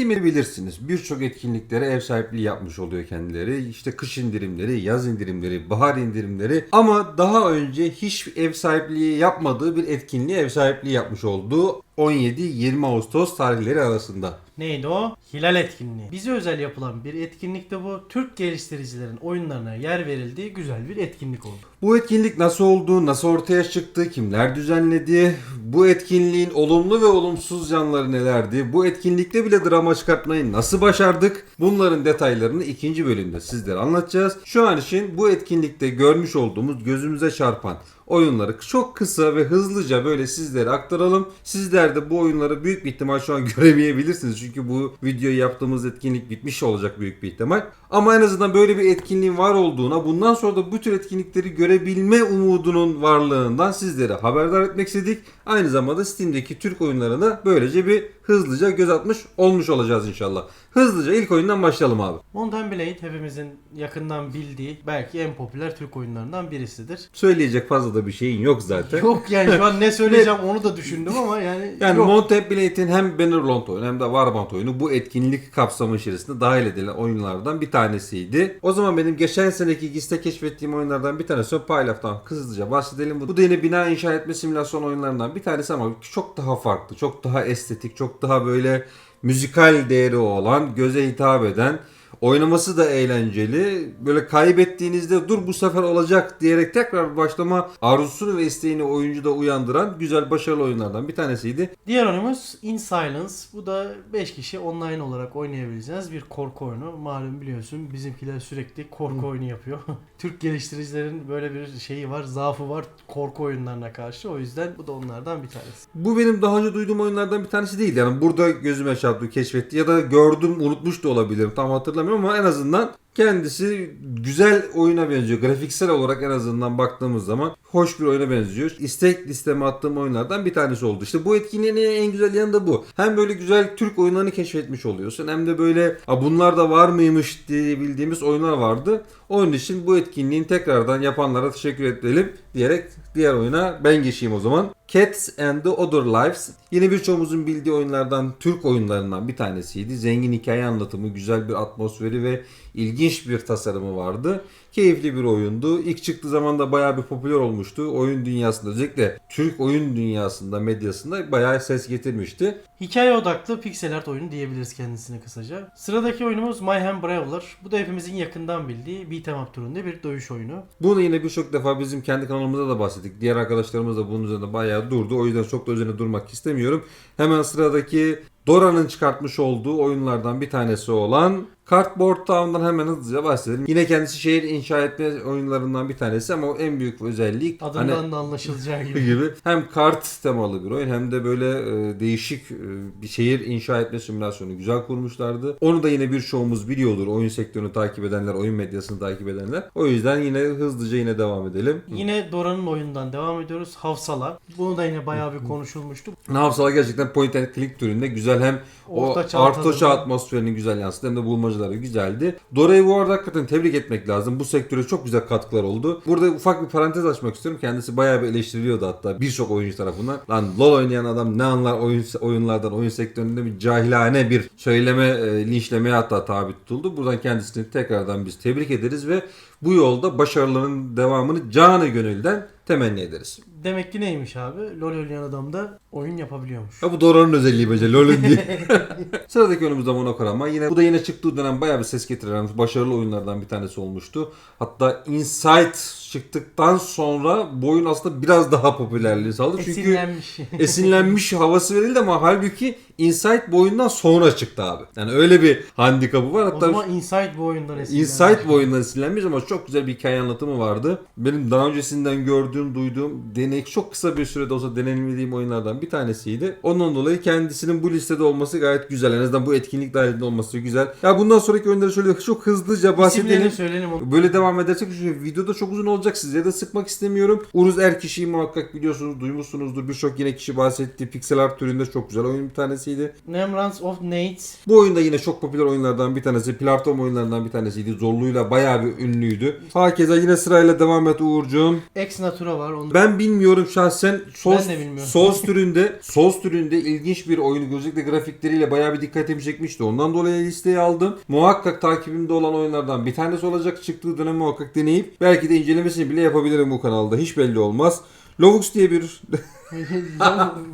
Steam'i bilirsiniz. Birçok etkinliklere ev sahipliği yapmış oluyor kendileri. İşte kış indirimleri, yaz indirimleri, bahar indirimleri. Ama daha önce hiç ev sahipliği yapmadığı bir etkinliğe ev sahipliği yapmış olduğu 17-20 Ağustos tarihleri arasında. Neydi o? Hilal etkinliği. Bize özel yapılan bir etkinlikte bu. Türk geliştiricilerin oyunlarına yer verildiği güzel bir etkinlik oldu. Bu etkinlik nasıl oldu, nasıl ortaya çıktı, kimler düzenledi, bu etkinliğin olumlu ve olumsuz yanları nelerdi, bu etkinlikte bile drama çıkartmayı nasıl başardık, bunların detaylarını ikinci bölümde sizlere anlatacağız. Şu an için bu etkinlikte görmüş olduğumuz gözümüze çarpan oyunları çok kısa ve hızlıca böyle sizlere aktaralım. Sizler de bu oyunları büyük bir ihtimal şu an göremeyebilirsiniz. Çünkü bu videoyu yaptığımız etkinlik bitmiş olacak büyük bir ihtimal. Ama en azından böyle bir etkinliğin var olduğuna, bundan sonra da bu tür etkinlikleri görebilme umudunun varlığından sizlere haberdar etmek istedik. Aynı zamanda Steam'deki Türk oyunlarına böylece bir hızlıca göz atmış olmuş olacağız inşallah. Hızlıca ilk oyundan başlayalım abi. Mountain Blade hepimizin yakından bildiği belki en popüler Türk oyunlarından birisidir. Söyleyecek fazla da bir şeyin yok zaten. Yok yani şu an ne söyleyeceğim onu da düşündüm ama yani, Yani yok. Mountain Blade'in hem Bannerlord oyunu hem de Warband oyunu bu etkinlik kapsamı içerisinde dahil edilen oyunlardan bir tanesiydi. O zaman benim geçen seneki GIS'te keşfettiğim oyunlardan bir tanesi Pylof'tan hızlıca bahsedelim. Bu da yine bina inşa etme simülasyon oyunlarından bir tanesi ama çok daha farklı, çok daha estetik, çok daha böyle müzikal değeri olan, göze hitap eden Oynaması da eğlenceli. Böyle kaybettiğinizde dur bu sefer olacak diyerek tekrar başlama arzusunu ve isteğini oyuncuda uyandıran güzel başarılı oyunlardan bir tanesiydi. Diğer oyunumuz In Silence. Bu da 5 kişi online olarak oynayabileceğiniz bir korku oyunu. Malum biliyorsun bizimkiler sürekli korku oyunu yapıyor. Türk geliştiricilerin böyle bir şeyi var, zaafı var korku oyunlarına karşı. O yüzden bu da onlardan bir tanesi. Bu benim daha önce duyduğum oyunlardan bir tanesi değil. Yani burada gözüme çarptı, keşfetti ya da gördüm, unutmuş da olabilirim. Tam hatırlamıyorum ama en azından kendisi güzel oyuna benziyor. Grafiksel olarak en azından baktığımız zaman hoş bir oyuna benziyor. İstek listeme attığım oyunlardan bir tanesi oldu. İşte bu etkinliğin en güzel yanı da bu. Hem böyle güzel Türk oyunlarını keşfetmiş oluyorsun hem de böyle "Aa, bunlar da var mıymış diye bildiğimiz oyunlar vardı. Onun için bu etkinliğin tekrardan yapanlara teşekkür edelim diyerek diğer oyuna ben geçeyim o zaman. Cats and the Other Lives. Yine birçoğumuzun bildiği oyunlardan, Türk oyunlarından bir tanesiydi. Zengin hikaye anlatımı, güzel bir atmosferi ve ilginç bir tasarımı vardı. Keyifli bir oyundu. İlk çıktığı zaman da bayağı bir popüler olmuştu. Oyun dünyasında özellikle Türk oyun dünyasında, medyasında bayağı ses getirmişti. Hikaye odaklı pixel art oyunu diyebiliriz kendisine kısaca. Sıradaki oyunumuz Mayhem Brawler. Bu da hepimizin yakından bildiği beat'em up türünde bir dövüş oyunu. Bunu yine birçok defa bizim kendi kanalımızda da bahsettik. Diğer arkadaşlarımız da bunun üzerinde bayağı durdu. O yüzden çok da üzerine durmak istemiyorum. Hemen sıradaki Dora'nın çıkartmış olduğu oyunlardan bir tanesi olan Cardboard Town'dan hemen hızlıca bahsedelim. Yine kendisi şehir inşa etme oyunlarından bir tanesi ama o en büyük özelliği Adından hani da anlaşılacağı gibi. gibi hem kart temalı bir oyun hem de böyle e, değişik e, bir şehir inşa etme simülasyonu güzel kurmuşlardı. Onu da yine birçoğumuz biliyordur. Oyun sektörünü takip edenler, oyun medyasını takip edenler. O yüzden yine hızlıca yine devam edelim. Yine Dora'nın oyundan devam ediyoruz. Havsala. Bunu da yine bayağı bir konuşulmuştu. Ne yapsalar gerçekten point and click türünde güzel hem Orta o çağ orta çağ tadında. atmosferini güzel yansıttı hem de bulmacaları güzeldi. Dora'yı bu arada hakikaten tebrik etmek lazım. Bu sektöre çok güzel katkılar oldu. Burada ufak bir parantez açmak istiyorum. Kendisi bayağı bir eleştiriliyordu hatta birçok oyuncu tarafından. Lan LoL oynayan adam ne anlar oyun oyunlardan, oyun sektöründe bir cahilane bir söyleme, e, linçlemeye hatta tabi tutuldu. Buradan kendisini tekrardan biz tebrik ederiz ve bu yolda başarıların devamını canı gönülden temenni ederiz. Demek ki neymiş abi? LoL oynayan adam da oyun yapabiliyormuş. Ya bu Dora'nın özelliği bence LoL'ün değil. Sıradaki oyunumuz da Monokrama. Yine bu da yine çıktığı dönem bayağı bir ses getiren başarılı oyunlardan bir tanesi olmuştu. Hatta Insight çıktıktan sonra bu oyun aslında biraz daha popülerliği sağladı. Çünkü Esinlenmiş. esinlenmiş havası verildi ama halbuki Insight bu oyundan sonra çıktı abi. Yani öyle bir handikapı var. o Hatta zaman Inside bu oyundan esinlenmiş. Insight bu oyundan esinlenmiş ama çok güzel bir hikaye anlatımı vardı. Benim daha öncesinden gördüğüm, duyduğum, deneyik çok kısa bir sürede olsa deneyimlediğim oyunlardan bir tanesiydi. Ondan dolayı kendisinin bu listede olması gayet güzel. En azından bu etkinlik dahilinde olması güzel. Ya bundan sonraki oyunları şöyle çok hızlıca bahsedelim. Söyleyelim. Böyle devam edersek çünkü videoda çok uzun olacak size de sıkmak istemiyorum. Uruz Erkişi'yi muhakkak biliyorsunuz, duymuşsunuzdur. Birçok yine kişi bahsetti. Pixel art türünde çok güzel oyun bir tanesiydi. Nemrans of Nates. Bu oyunda yine çok popüler oyunlardan bir tanesi. Platform oyunlarından bir tanesiydi. Zorluğuyla bayağı bir ünlüydü. Hakeza yine sırayla devam et Uğurcuğum. Ex Natura var. Onu Ben bilmiyorum şahsen Souls, Ben de bilmiyorum. Souls türünde Souls türünde ilginç bir oyunu özellikle grafikleriyle bayağı bir dikkatimi çekmişti. Ondan dolayı listeye aldım. Muhakkak takibimde olan oyunlardan bir tanesi olacak. Çıktığı dönem muhakkak deneyip belki de incelemesini bile yapabilirim bu kanalda. Hiç belli olmaz. Lovux diye bir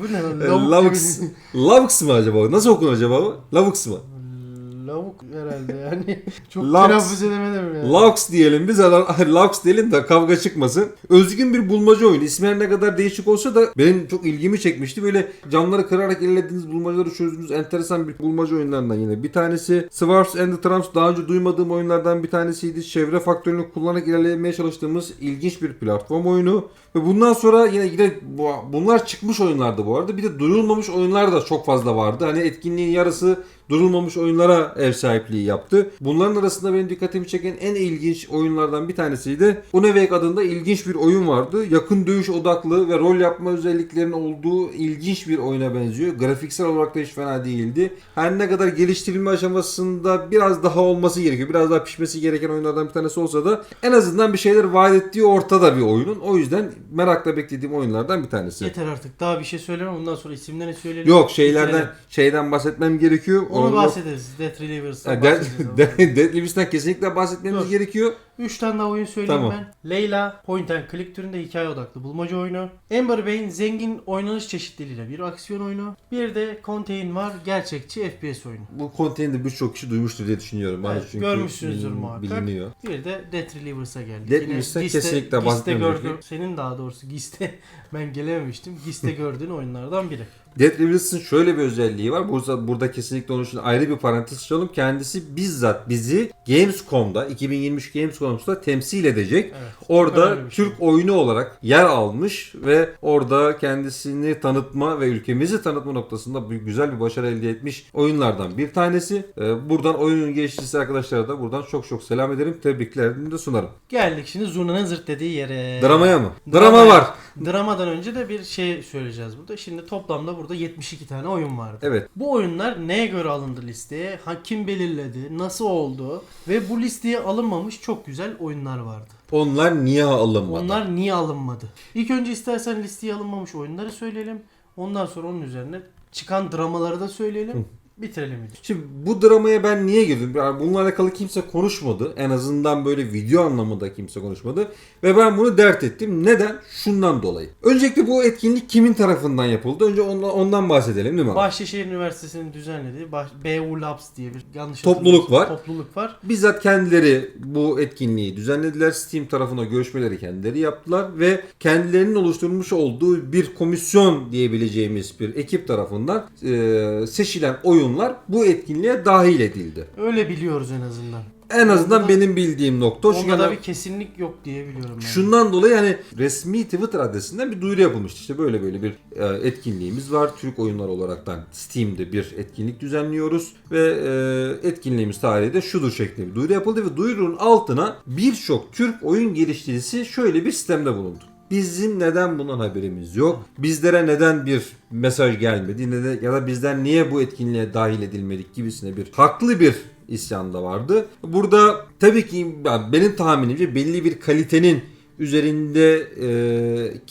bu ne lan? Lavux. Lavux mı acaba? Nasıl okunur acaba bu? Lavux mı? Lavuk herhalde yani. Çok Laux. telaffuz edemedim yani. Laux diyelim biz. Laux diyelim de kavga çıkmasın. Özgün bir bulmaca oyunu. İsmi her ne kadar değişik olsa da benim çok ilgimi çekmişti. Böyle camları kırarak ellediğiniz bulmacaları çözdüğünüz enteresan bir bulmaca oyunlarından yine. Bir tanesi Swords and the Trumps daha önce duymadığım oyunlardan bir tanesiydi. Çevre faktörünü kullanarak ilerlemeye çalıştığımız ilginç bir platform oyunu. Ve bundan sonra yine yine bu- bunlar çıkmış oyunlardı bu arada. Bir de duyulmamış oyunlar da çok fazla vardı. Hani etkinliğin yarısı durulmamış oyunlara ev sahipliği yaptı. Bunların arasında benim dikkatimi çeken en ilginç oyunlardan bir tanesiydi. Unavake adında ilginç bir oyun vardı. Yakın dövüş odaklı ve rol yapma özelliklerinin olduğu ilginç bir oyuna benziyor. Grafiksel olarak da hiç fena değildi. Her ne kadar geliştirilme aşamasında biraz daha olması gerekiyor. Biraz daha pişmesi gereken oyunlardan bir tanesi olsa da en azından bir şeyler vaat ettiği ortada bir oyunun. O yüzden merakla beklediğim oyunlardan bir tanesi. Yeter artık. Daha bir şey söyleme. Ondan sonra isimlerini söyleyelim. Yok şeylerden şeyden bahsetmem gerekiyor. Onu bahsederiz. Death Relievers'tan bahsedeceğiz. Dead Livis'ten kesinlikle bahsetmemiz Dur. gerekiyor. 3 tane daha oyun söyleyeyim Tamam. ben. Leyla point and click türünde hikaye odaklı bulmaca oyunu. Ember Bay'in zengin oynanış çeşitliliğiyle bir aksiyon oyunu. Bir de Contain var gerçekçi FPS oyunu. Bu konteynde birçok kişi duymuştur diye düşünüyorum. Hani Evet, çünkü görmüşsünüzdür muhakkak. Biliniyor. Bir de Death Relievers'a geldik. Death Yine Giste- kesinlikle Giste bahsetmem gördüm. gerekiyor. Senin daha doğrusu Giste ben gelememiştim. Giste gördüğün oyunlardan biri. Dead Revils'ın şöyle bir özelliği var. Burada, burada kesinlikle onun için ayrı bir parantez açalım. Kendisi bizzat bizi Gamescom'da 2023 Gamescom'da temsil edecek. Evet. Orada şey. Türk oyunu olarak yer almış ve orada kendisini tanıtma ve ülkemizi tanıtma noktasında güzel bir başarı elde etmiş oyunlardan bir tanesi. Ee, Buradan oyunun geliştiricisi arkadaşlara da buradan çok çok selam ederim. Tebriklerimi de sunarım. Geldik şimdi Zurna'nın zırt dediği yere. Dramaya mı? Dramaya- Drama var. Dramadan önce de bir şey söyleyeceğiz burada. Şimdi toplamda burada 72 tane oyun vardı. Evet. Bu oyunlar neye göre alındı listeye? Ha, kim belirledi? Nasıl oldu? Ve bu listeye alınmamış çok güzel oyunlar vardı. Onlar niye alınmadı? Onlar niye alınmadı? İlk önce istersen listeye alınmamış oyunları söyleyelim. Ondan sonra onun üzerine çıkan dramaları da söyleyelim. Bitirelim videoyu. Şimdi bu dramaya ben niye girdim? Yani bununla alakalı kimse konuşmadı. En azından böyle video anlamında kimse konuşmadı. Ve ben bunu dert ettim. Neden? Şundan dolayı. Öncelikle bu etkinlik kimin tarafından yapıldı? Önce ondan, ondan bahsedelim değil mi? Bahçeşehir Üniversitesi'nin düzenlediği Bah- BU Labs diye bir yanlış Topluluk var. Topluluk var. Bizzat kendileri bu etkinliği düzenlediler. Steam tarafına görüşmeleri kendileri yaptılar ve kendilerinin oluşturmuş olduğu bir komisyon diyebileceğimiz bir ekip tarafından e, seçilen oyunlar bu etkinliğe dahil edildi. Öyle biliyoruz en azından. En azından Onda da- benim bildiğim nokta o. Çünkü Onda da bir kesinlik yok diye biliyorum yani. şundan dolayı hani resmi Twitter adresinden bir duyuru yapılmıştı. İşte böyle böyle bir e, etkinliğimiz var. Türk oyunlar olaraktan Steam'de bir etkinlik düzenliyoruz ve e, etkinliğimiz tarihi de şudur şeklinde bir duyuru yapıldı ve duyurunun altına birçok Türk oyun geliştiricisi şöyle bir sistemde bulundu. Bizim neden bundan haberimiz yok? Bizlere neden bir mesaj gelmedi? Neden, ya da bizden niye bu etkinliğe dahil edilmedik gibisine bir haklı bir isyan da vardı. Burada tabii ki benim tahminimce belli bir kalitenin üzerinde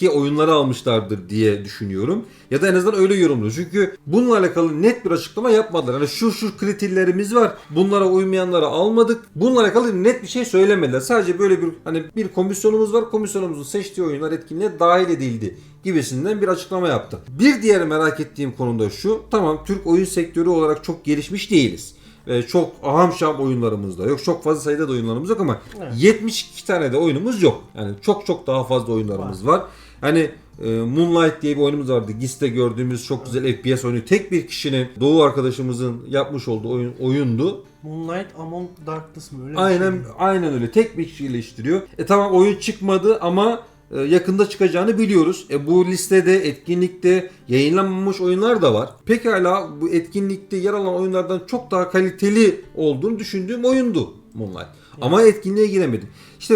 e, oyunları almışlardır diye düşünüyorum. Ya da en azından öyle yorumluyor. Çünkü bununla alakalı net bir açıklama yapmadılar. Hani şu şu kriterlerimiz var. Bunlara uymayanları almadık. Bununla alakalı net bir şey söylemediler. Sadece böyle bir hani bir komisyonumuz var. Komisyonumuzun seçtiği oyunlar etkinliğe dahil edildi gibisinden bir açıklama yaptı. Bir diğer merak ettiğim konu da şu. Tamam Türk oyun sektörü olarak çok gelişmiş değiliz. Ve çok aham şam oyunlarımız da yok. Çok fazla sayıda da oyunlarımız yok ama Evet. 72 tane de oyunumuz yok. Yani çok çok daha fazla oyunlarımız var. Hani e, Moonlight diye bir oyunumuz vardı. GIS'te gördüğümüz çok güzel FPS oyunu. Tek bir kişinin Doğu arkadaşımızın yapmış olduğu oyun oyundu. Moonlight Among Darkness mı öyle Aynen şey mi? aynen öyle. Tek bir kişi geliştiriyor. E tamam oyun çıkmadı ama e, yakında çıkacağını biliyoruz. E bu listede etkinlikte yayınlanmamış oyunlar da var. Pekala bu etkinlikte yer alan oyunlardan çok daha kaliteli olduğunu düşündüğüm oyundu. Moonlight. Ama etkinliğe giremedim. İşte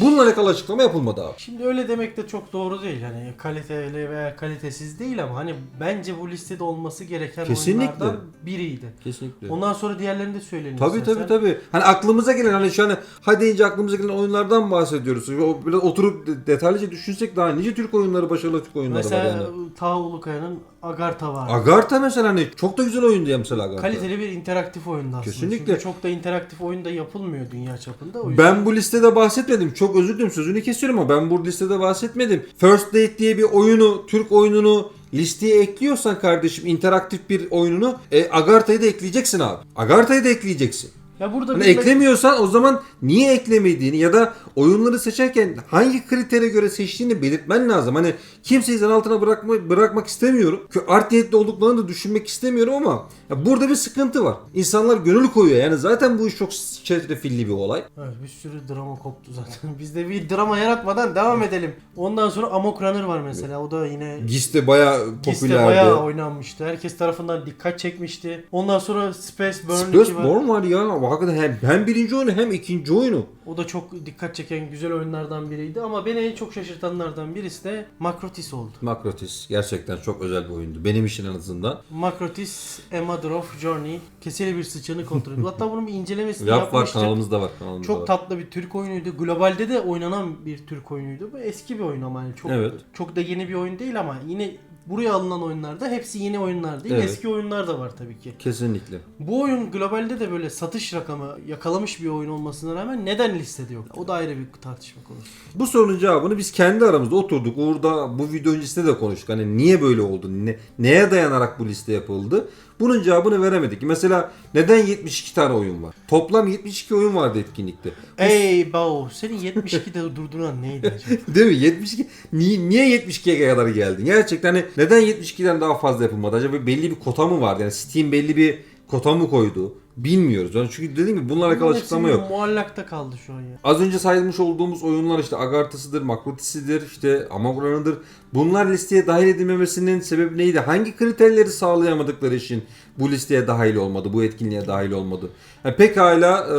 bununla alakalı açıklama yapılmadı abi. Şimdi öyle demek de çok doğru değil. Hani kaliteli veya kalitesiz değil ama hani bence bu listede olması gereken Kesinlikle. oyunlardan biriydi. Kesinlikle. Ondan sonra diğerlerini de söyleyin. Tabii tabii tabii. Hani aklımıza gelen hani şu an ha deyince aklımıza gelen oyunlardan bahsediyoruz. O biraz oturup de- detaylıca düşünsek daha nice Türk oyunları, başarılı Türk oyunları Mesela var yani. Taha Ulukaya'nın Agartha var. Agartha mesela hani çok da güzel oyundu ya mesela Agartha. Kaliteli bir interaktif oyundu aslında. Kesinlikle. Çünkü çok da interaktif oyun da yapılmıyor dünya çapında. O yüzden Ben bu listede bahsetmedim. Çok özür dilerim sözünü kesiyorum ama ben bu listede bahsetmedim. First Date diye bir oyunu, Türk oyununu listeye ekliyorsan kardeşim interaktif bir oyununu e, Agartha'yı da ekleyeceksin abi. Agartha'yı da ekleyeceksin. Ya burada Hani bir- eklemiyorsan o zaman niye eklemediğini ya da oyunları seçerken hangi kritere göre seçtiğini belirtmen lazım. Hani kimseyi zan altına bırakma, bırakmak istemiyorum. Art niyetli olduklarını da düşünmek istemiyorum ama ya burada bir sıkıntı var. İnsanlar gönül koyuyor. Yani zaten bu iş çok çetrefilli bir olay. Evet, bir sürü drama koptu zaten. Biz de bir drama yaratmadan devam edelim. Ondan sonra Amok Runner var mesela. O da yine GIS de bayağı Giste popülerdi. bayağı oynanmıştı. Herkes tarafından dikkat çekmişti. Ondan sonra Space Burn 2 Space var. Born var ya. Hakikaten hem, hem birinci oyunu hem ikinci oyunu. O da çok dikkat çeken güzel oyunlardan biriydi ama beni en çok şaşırtanlardan birisi de Makrotis oldu. Makrotis gerçekten çok özel bir oyundu. Benim için en azından. Makrotis A Mother of Journey keseli bir sıçanı kontrol ediyor. Hatta bunun bir incelemesini Yap var yapmıştık. kanalımızda var. Kanalımızda Çok var. tatlı bir Türk oyunuydu. Globalde de oynanan bir Türk oyunuydu. Bu eski bir oyun ama yani çok Evet. çok da yeni bir oyun değil ama yine buraya alınan oyunlarda hepsi yeni oyunlar değil. Evet. Eski oyunlar da var tabii ki. Kesinlikle. Bu oyun globalde de böyle satış rakamı yakalamış bir oyun olmasına rağmen neden listede yok? O da ayrı bir tartışma konusu. Bu sorunun cevabını biz kendi aramızda oturduk. Uğur'da bu video öncesinde de konuştuk. Hani niye böyle oldu? Ne, neye dayanarak bu liste yapıldı? Bunun cevabını veremedik. Mesela neden 72 tane oyun var? Toplam 72 oyun vardı etkinlikte. Ey bao seni 72'de durduran neydi acaba? Değil mi? 72. Niye, niye 72'ye kadar geldin? Gerçekten hani neden 72'den daha fazla yapılmadı? Acaba belli bir kota mı vardı? Yani Steam belli bir kota mı koydu? Bilmiyoruz. Yani çünkü dediğim gibi bununla alakalı Bunun açıklama hepsi yok. Muallakta kaldı şu an ya. Az önce sayılmış olduğumuz oyunlar işte Agartha'sıdır, Makrotisi'dir, işte Amogran'ıdır. Bunlar listeye dahil edilmemesinin sebebi neydi? Hangi kriterleri sağlayamadıkları için bu listeye dahil olmadı, bu etkinliğe dahil olmadı? Yani pekala e,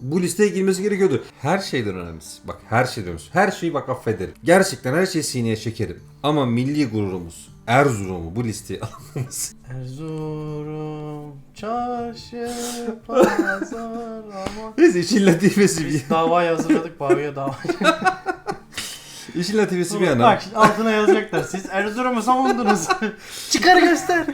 bu listeye girmesi gerekiyordu. Her şeyden önemlisi. Bak her şeyden önemlisi. Her şeyi bak affederim. Gerçekten her şeyi sineye çekerim. Ama milli gururumuz, Erzurum'u bu listeye almamız. Erzurum, çarşı, pazar ama... Neyse işin latifesi bir, Biz davayı hazırladık, Bavi'ye dava. işin latifesi bir yana. Bak şimdi altına yazacaklar. Siz Erzurum'u savundunuz. Çıkar göster.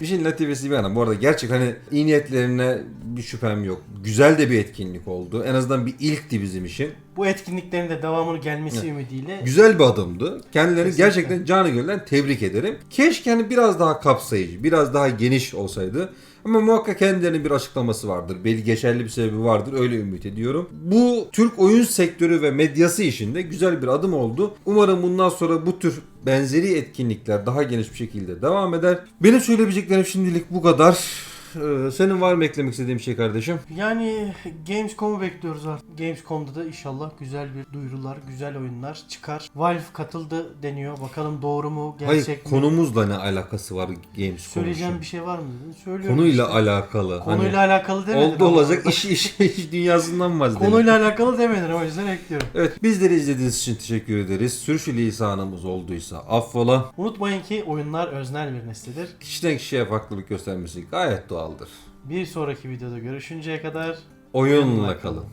İşin latifesi bir yana. Bu arada gerçek hani iyi niyetlerine bir şüphem yok. Güzel de bir etkinlik oldu. En azından bir ilkti bizim için. Bu etkinliklerin de devamının gelmesi ümidiyle Güzel bir adımdı. Kendilerini Kesinlikle. gerçekten canı gönülden tebrik ederim. Keşke hani biraz daha kapsayıcı, biraz daha geniş olsaydı. Ama muhakkak kendilerinin bir açıklaması vardır. Belli geçerli bir sebebi vardır. Öyle ümit ediyorum. Bu Türk oyun sektörü ve medyası işinde güzel bir adım oldu. Umarım bundan sonra bu tür benzeri etkinlikler daha geniş bir şekilde devam eder. Benim söyleyebileceklerim şimdilik bu kadar. Ee, senin var mı eklemek istediğin bir şey kardeşim? Yani Gamescom'u bekliyoruz artık. Gamescom'da da inşallah güzel bir duyurular, güzel oyunlar çıkar. Valve katıldı deniyor. Bakalım doğru mu, gerçek Hayır mi? konumuzla ne alakası var Games Söyleyeceğim bir şey var mı? dedin? Söylüyorum Konuyla işte. alakalı. Konuyla Hani alakalı demedin. oldu ama. olacak iş, iş, iş dünyasından vazgeçelim. Konuyla alakalı demedin o yüzden ekliyorum. Evet bizleri izlediğiniz için teşekkür ederiz. Sürçülisanımız olduysa affola. Unutmayın ki oyunlar öznel bir neslidir. Kişiden kişiye farklılık göstermesi gayet doğaldır. Bir sonraki videoda görüşünceye kadar Oyunla kalın.